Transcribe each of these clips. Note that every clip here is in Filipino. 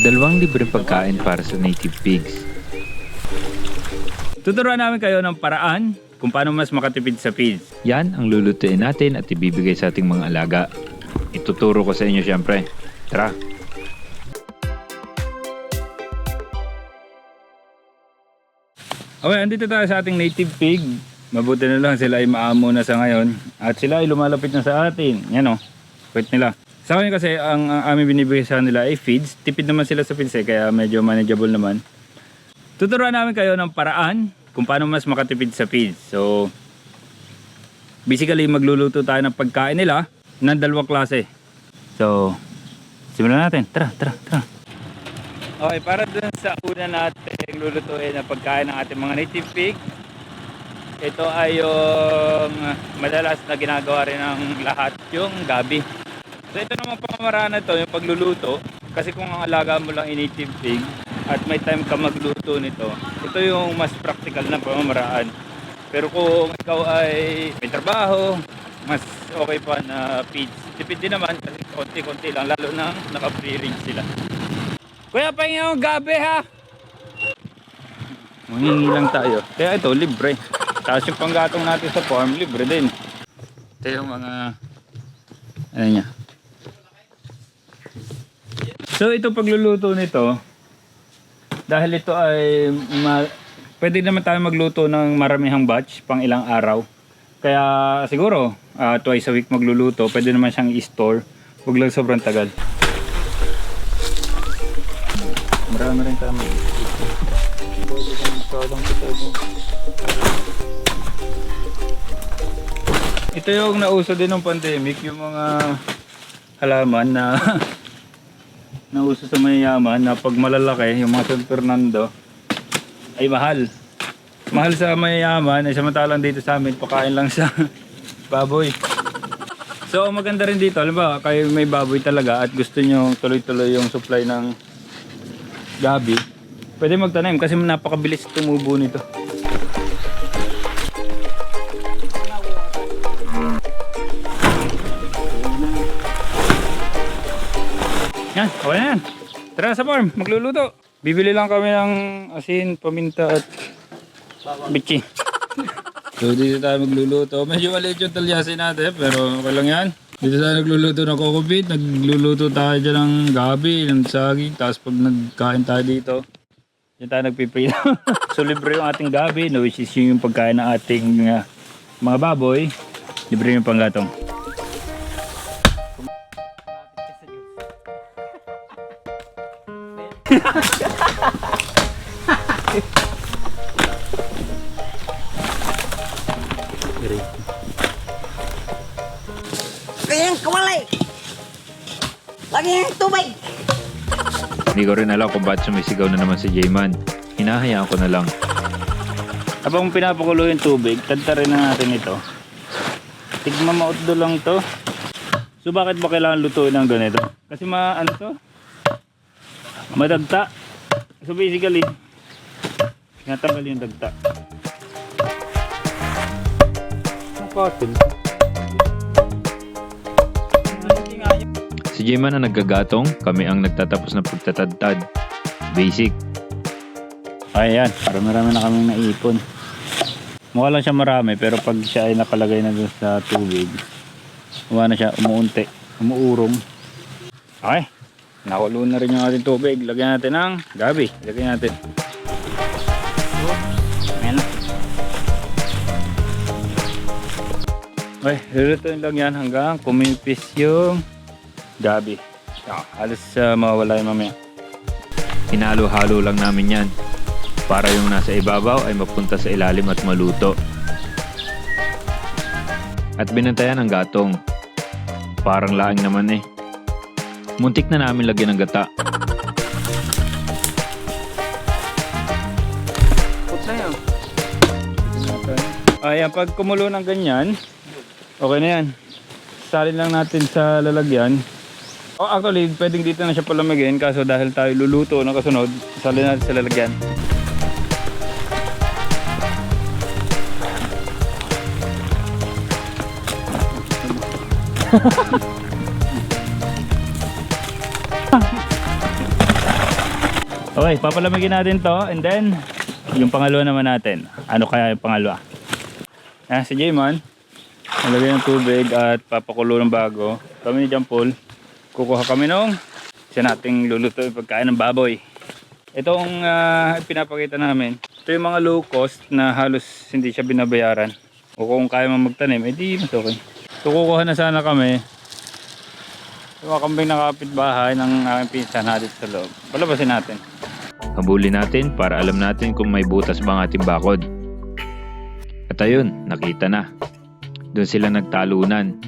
Dalawang libreng pagkain para sa native pigs. Tuturuan namin kayo ng paraan kung paano mas makatipid sa feeds. Yan ang lulutuin natin at ibibigay sa ating mga alaga. Ituturo ko sa inyo syempre. Tara! Okay, andito tayo sa ating native pig. Mabuti na lang sila ay maamo na sa ngayon. At sila ay lumalapit na sa atin. Yan o, wait nila. Sa ngayon kasi, ang, ang aming binibigay sa nila ay feeds. Tipid naman sila sa feeds eh, kaya medyo manageable naman. Tuturuan namin kayo ng paraan kung paano mas makatipid sa feeds. So, basically magluluto tayo ng pagkain nila ng dalawang klase. So, simulan natin. Tara, tara, tara. Okay, para dun sa una natin lulutuin na pagkain ng ating mga native pig. Ito ay yung madalas na ginagawa rin ng lahat, yung gabi. So ito naman pamamaraan na to, yung pagluluto. Kasi kung ang alaga mo lang yung native pig at may time ka magluto nito, ito yung mas practical na pamamaraan. Pero kung ikaw ay may trabaho, mas okay pa na feeds. Tipid din naman kasi konti-konti lang, lalo na naka-free range sila. Kuya, pahingin akong gabi ha. Mangingi lang tayo. Kaya ito, libre. Tapos yung panggatong natin sa farm, libre din. Ito yung mga... Ano niya. So ito pagluluto nito, dahil ito ay... Ma, pwede naman tayo magluto ng maramihang batch, pang ilang araw. Kaya siguro, ah, twice a week magluluto, pwede naman siyang i-store. Huwag lang sobrang tagal. Marami rin tama. Ito yung nauso din ng pandemic, yung mga halaman na nauso sa mayayaman na pag malalaki, yung mga San Fernando, ay mahal. Mahal sa mayayaman, ay samantalang dito sa amin, pakain lang sa baboy. So maganda rin dito, alam ba, kayo may baboy talaga at gusto nyo tuloy-tuloy yung supply ng gabi, pwede magtanim kasi napakabilis tumubo nito. Yan, okay na yan. Tara sa farm, magluluto. Bibili lang kami ng asin, paminta at bitchi. So dito tayo magluluto. Medyo maliit yung talyasin natin pero okay lang yan. Dito tayo nagluluto ng coco beet. Nagluluto tayo dyan ng gabi, ng saging. Tapos pag nagkain tayo dito, dyan tayo nagpiprito. so libre yung ating gabi, no, which is yung pagkain ng ating uh, mga baboy. Libre yung panggatong. Kayang kawalay! Lagi ng tubig! Hindi ko rin alam kung ba't sumisigaw na naman si J-Man. Hinahayaan ko na lang. Habang pinapakulo yung tubig, tagtarin na natin ito. Tigma mautdo lang to. So bakit ba kailangan lutuin ng ganito? Kasi ma ano to? Madagta. So basically, natanggal yung dagta. Ang cotton. Si J-Man ang naggagatong, kami ang nagtatapos ng pagtatadtad. Basic. Ayan, para marami na kaming naipon. Mukha lang siya marami, pero pag siya ay nakalagay na sa tubig, mukha na siya umuunti, umuurong. Okay, nakulo na rin yung ating tubig. Lagyan natin ng gabi. Lagyan natin. Ayan na. Okay, lulutuin lang yan hanggang kumipis yung gabi. Ah, halos uh, mawawala yung mamaya. Hinalo-halo lang namin yan. Para yung nasa ibabaw ay mapunta sa ilalim at maluto. At binantayan ang gatong. Parang laing naman eh. Muntik na namin lagyan ng gata. Ayan, pag kumulo ng ganyan, okay na yan. Salin lang natin sa lalagyan. O actually, pwedeng dito na siya palamagin kaso dahil tayo luluto ng kasunod, salin natin sa lalagyan. Okay, papalamigin natin to and then yung pangalawa naman natin. Ano kaya yung pangalawa? Ah, si Jaymon, nalagay ng tubig at papakulo ng bago. Kami ni Paul, kukuha kami nung isa nating luluto yung pagkain ng baboy. Itong ah, pinapakita namin, ito yung mga low cost na halos hindi siya binabayaran. O kung kaya mo magtanim, edi mas okay. So kukuha na sana kami. Yung kambing na kapitbahay ng aking pinsan natin sa loob. Palabasin natin. Habulin natin para alam natin kung may butas ba ang ating bakod. At ayun, nakita na. Doon sila nagtalunan.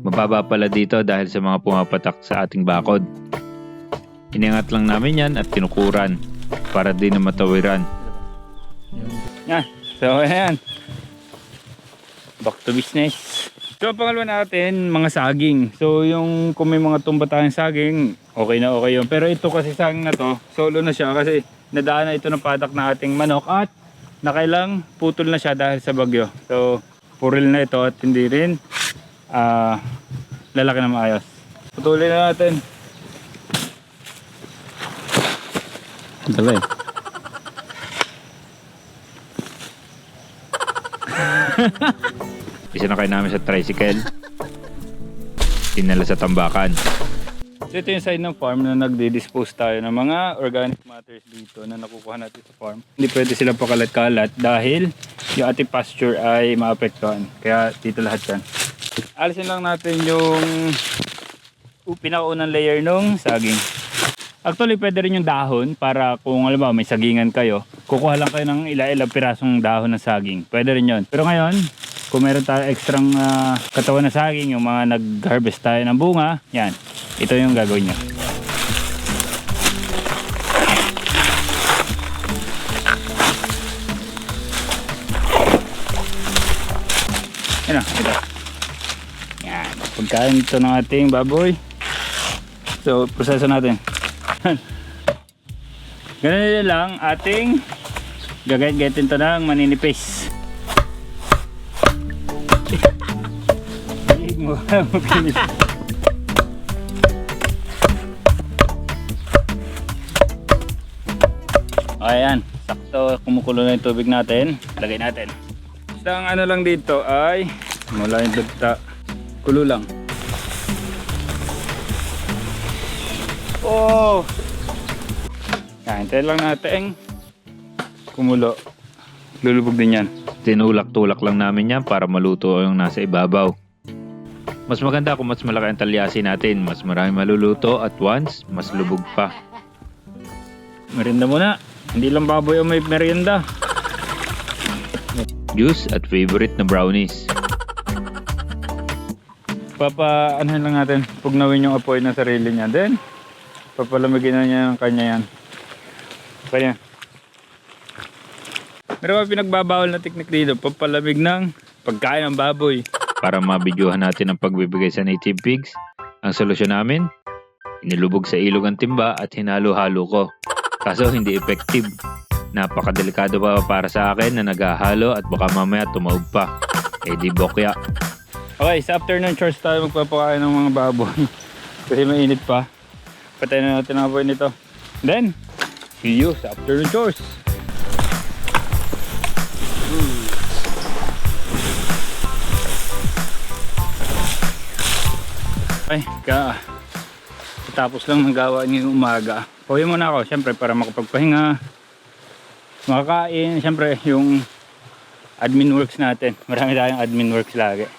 Mababa pala dito dahil sa mga pumapatak sa ating bakod. Inangat lang namin yan at tinukuran para di na matawiran. Yan. So, ayan. Back to business. So, ang pangalawa natin, mga saging. So, yung kung may mga tumba tayong saging, okay na okay yun. Pero ito kasi saging na to, solo na siya kasi nadaan na ito ng patak na ating manok at nakailang putol na siya dahil sa bagyo. So, puril na ito at hindi rin ah lalaki na maayos. Putulin na natin. Dali. Isinakay namin sa tricycle. Dinala sa tambakan. So ito yung side ng farm na nagdi-dispose tayo ng mga organic matters dito na nakukuha natin sa farm. Hindi pwede sila pakalat-kalat dahil yung ating pasture ay maapektuhan. Kaya dito lahat yan. Alisin lang natin yung u- pinakaunang layer nung saging. Actually, pwede rin yung dahon para kung alam mo, may sagingan kayo, kukuha lang kayo ng ila-ilang pirasong dahon ng saging. Pwede rin yon. Pero ngayon, kung meron tayo ekstrang ah, katawan na saging, yung mga nag-harvest tayo ng bunga, yan. Ito yung gagawin nyo. Yan o, ito. Yan. Pagkain ito ng ating baboy. So, proseso natin. Ganun lang ating gagayat-gayatin ito ng maninipis. mo. Ayan, sakto kumukulo na yung tubig natin. Lagay natin. Basta ang ano lang dito ay mula yung dagta. Kulo lang. Oh! Yan, hintayin lang natin kumulo. Lulubog din yan. Tinulak-tulak lang namin yan para maluto yung nasa ibabaw. Mas maganda kung mas malaki ang talyasi natin. Mas marami maluluto at once, mas lubog pa. Merienda muna. Hindi lang baboy ang may merienda. Juice at favorite na brownies. Papa, ano lang natin, pugnawin yung apoy ng sarili niya. Then, papalamigin na niya yung kanya yan. Kanya. Meron pa pinagbabawal na teknik dito, papalamig ng pagkain ng baboy. Para mabidyohan natin ang pagbibigay sa native pigs, ang solusyon namin, inilubog sa ilog ang timba at hinalo-halo ko. Kaso hindi effective. Napakadelikado pa para sa akin na naghahalo at baka mamaya tumaob pa. Eh di bokya. Okay, sa afternoon chores tayo magpapakain ng mga baboy. Kasi mainit pa. Patayin na natin ang apoy nito. Then, see you sa afternoon chores. Ay, ka. Tapos lang ng gawa ngayong umaga. Pauwi muna ako, syempre, para makapagpahinga. Makakain, syempre, yung admin works natin. Marami tayong admin works lagi.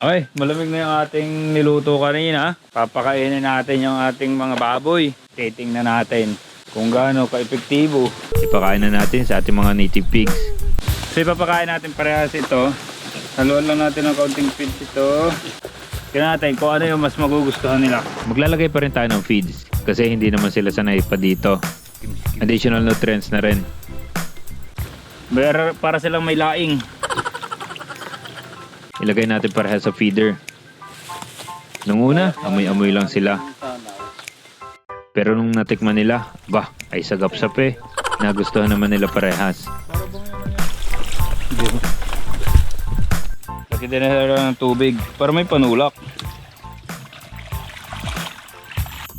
Okay, malamig na yung ating niluto kanina. Papakainin natin yung ating mga baboy. Titingnan natin kung gaano ka-epektibo. Ipakain na natin sa ating mga native pigs. So ipapakain natin parehas ito. Haluan lang natin ng kaunting feeds ito. Tignan natin kung ano yung mas magugustuhan nila. Maglalagay pa rin tayo ng feeds kasi hindi naman sila sanay pa dito. Additional nutrients na rin. Para, para silang may laing. Ilagay natin parehas sa feeder. Nung una, amoy-amoy lang sila. Pero nung natikman nila, bah, ay sagap-sap eh. Nagustuhan naman nila parehas. Lagi din na ng tubig para may panulak.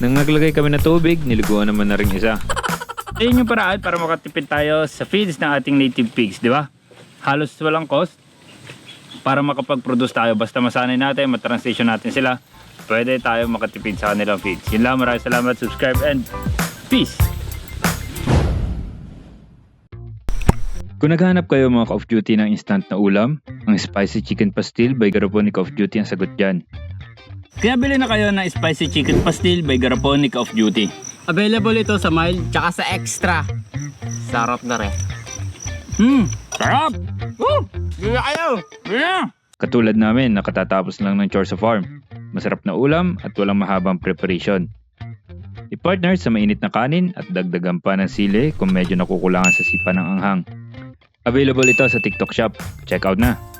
Nang naglagay kami ng tubig, niliguan naman na rin isa. Ayun yung paraan para makatipid tayo sa feeds ng ating native pigs, di ba? Halos walang cost para makapag-produce tayo. Basta masanay natin, matransition natin sila, pwede tayo makatipid sa kanilang feeds. Yun lang, maraming salamat, subscribe, and peace! Kung naghahanap kayo mga ka-off duty ng instant na ulam, ang spicy chicken pastil by Garapon ni ka-off duty ang sagot dyan. Kaya bili na kayo ng spicy chicken pastil by Garaponic of Duty. Available ito sa mild tsaka sa extra. Sarap na rin. Hmm, sarap! Woo! Bili na kayo! Bili na! Katulad namin, nakatatapos lang ng chores sa farm. Masarap na ulam at walang mahabang preparation. I-partner sa mainit na kanin at dagdagan pa ng sili kung medyo nakukulangan sa sipa ng anghang. Available ito sa TikTok shop. Check out na!